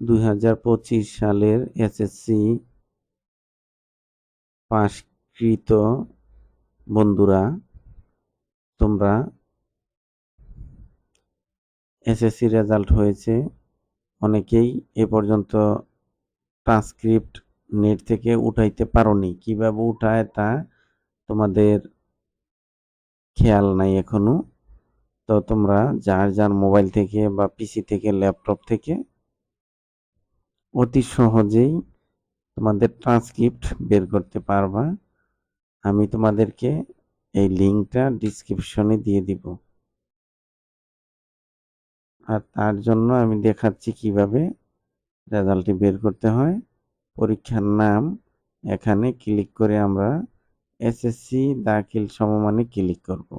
দুই হাজার পঁচিশ সালের এসএসসি পাশকৃত বন্ধুরা, তোমরা এসএসসি রেজাল্ট হয়েছে। অনেকেই এ পর্যন্ত ট্রান্সক্রিপ্ট নেট থেকে উঠাইতে পারোনি। কীভাবে উঠায় তা তোমাদের খেয়াল নাই এখনও। তো তোমরা যার যার মোবাইল থেকে বা পিসি থেকে ল্যাপটপ থেকে অতি সহজেই তোমাদের ট্রান্সক্রিপ্ট বের করতে পারবা। আমি তোমাদেরকে এই লিঙ্কটা ডিসক্রিপশনে দিয়ে দিব। আর তার জন্য আমি দেখাচ্ছি কীভাবে রেজাল্টটি বের করতে হয়। পরীক্ষার নাম এখানে ক্লিক করে আমরা এসএসসি দাখিল সমমানে ক্লিক করব।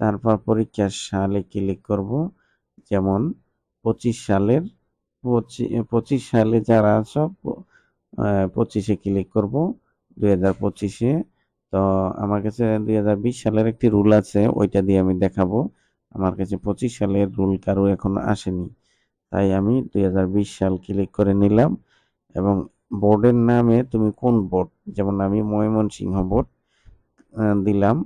তারপর পরীক্ষার সালে ক্লিক করব। যেমন পঁচিশ সালের পঁচিশ সালে যারা আছো পঁচিশে ক্লিক করব, দুই হাজার পঁচিশে। তো আমার কাছে দুই হাজার বিশ সালের একটি রুল আছে, ওইটা দিয়ে আমি দেখাবো। আমার কাছে পঁচিশ সালের রুল কারও এখনও আসেনি। তাই আমি দুই হাজার বিশ সাল ক্লিক করে নিলাম এবং বোর্ডের নামে তুমি কোন বোর্ড যেমন আমি ময়মনসিংহ বোর্ড দিলাম।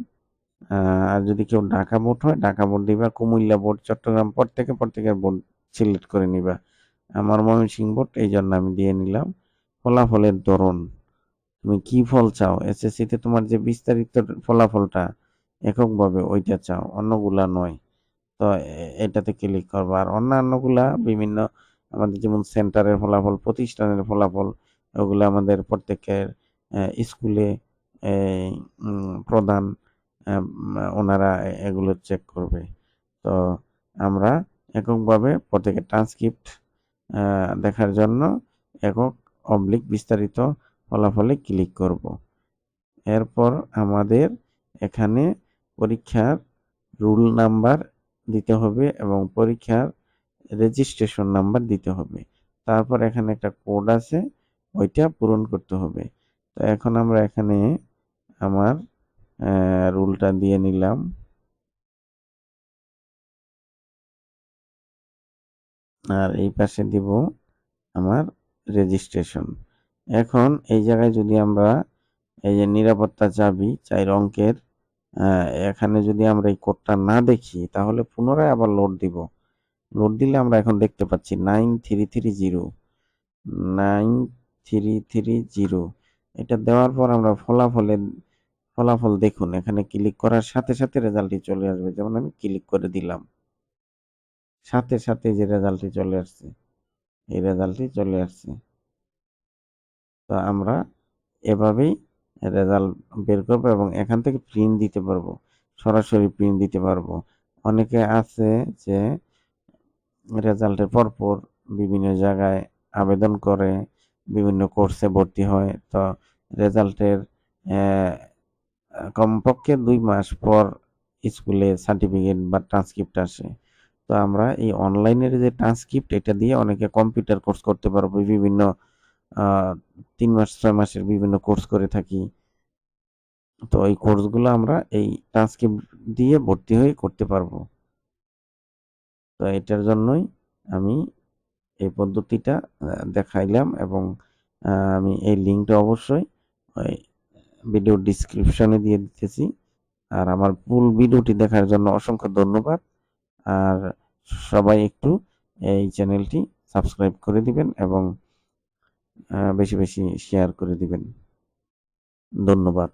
আর যদি কেউ ঢাকা বোর্ড হয়, ঢাকা বোর্ড দিবা, কুমিল্লা বোর্ড চট্টগ্রাম প্রত্যেকে প্রত্যেকের বোর্ড সিলেক্ট করে নিবা। আমার ময়মনসিংহ বোর্ড, এই জন্য আমি দিয়ে নিলাম। ফলাফলের ধরন, তুমি কি ফল চাও? এসএসসিতে তোমার যে বিস্তারিত ফলাফলটা এককভাবে ওইটা চাও, অন্যগুলা নয়। তো এটাতে ক্লিক করব। আর অন্যান্যগুলা বিভিন্ন আমাদের যেমন সেন্টারের ফলাফল, প্রতিষ্ঠানের ফলাফল, ওগুলো আমাদের প্রত্যেকের স্কুলে প্রধান ওনারা এগুলো চেক করবে। তো আমরা এককভাবে প্রত্যেকের ট্রান্সক্রিপ্ট দেখার জন্য একক অবলিক বিস্তারিত ফলাফলে ক্লিক করব। এরপর আমাদের এখানে পরীক্ষার রুল নাম্বার দিতে হবে এবং পরীক্ষার রেজিস্ট্রেশন নাম্বার দিতে হবে। তারপর এখানে একটা কোড আছে, ওইটা পূরণ করতে হবে। তো এখন আমরা এখানে আমার রুলটা দিয়ে নিলাম। আর এই পাশে দিব আমার রেজিস্ট্রেশন এখন এই জায়গায় যদি আমরা এই যে নিরাপত্তা চাবি চাই অঙ্কের এখানে যদি আমরা এই কোডটা না দেখি, তাহলে পুনরায় আবার লোড দিব। লোড দিলে আমরা এখন দেখতে পাচ্ছি nine three three zero nine three three zero এটা দেওয়ার পর আমরা ফলাফলে, ফলাফল দেখুন, এখানে ক্লিক করার সাথে সাথে রেজাল্টটি চলে আসবে। যেমন আমি ক্লিক করে দিলাম। সাথে সাথে যে রেজাল্টটি চলে আসছে, এই রেজাল্টটি চলে আসছে। তো আমরা এভাবেই রেজাল্ট বের করব এবং এখান থেকে প্রিন্ট দিতে পারব, সরাসরি প্রিন্ট দিতে পারব। অনেকে আছে যে রেজাল্টের পরপর বিভিন্ন জায়গায় আবেদন করে, বিভিন্ন কোর্সে ভর্তি হয়। তো রেজাল্টের কমপক্ষে দুই মাস পর স্কুলে সার্টিফিকেট বা ট্রান্সক্রিপ্ট আসে। তো আমরা এই অনলাইনের যে ট্রান্সক্রিপ্ট এটা দিয়ে অনেকে কম্পিউটার কোর্স করতে পারব। বিভিন্ন তিন মাস, ছয় মাসের বিভিন্ন কোর্স করে থাকি। তো এই কোর্সগুলো আমরা এই ট্রান্সক্রিপ্ট দিয়ে ভর্তি হয়ে করতে পারব। তো এটার জন্যই আমি এই পদ্ধতিটা দেখাইলাম এবং আমি এই লিঙ্কটা অবশ্যই ভিডিও ডিসক্রিপশনে দিয়ে দিতেছি। আর আমার ফুল ভিডিওটি দেখার জন্য অসংখ্য ধন্যবাদ। আর সবাই একটু এই চ্যানেলটি সাবস্ক্রাইব করে দিবেন এবং বেশি বেশি শেয়ার করে দিবেন। ধন্যবাদ।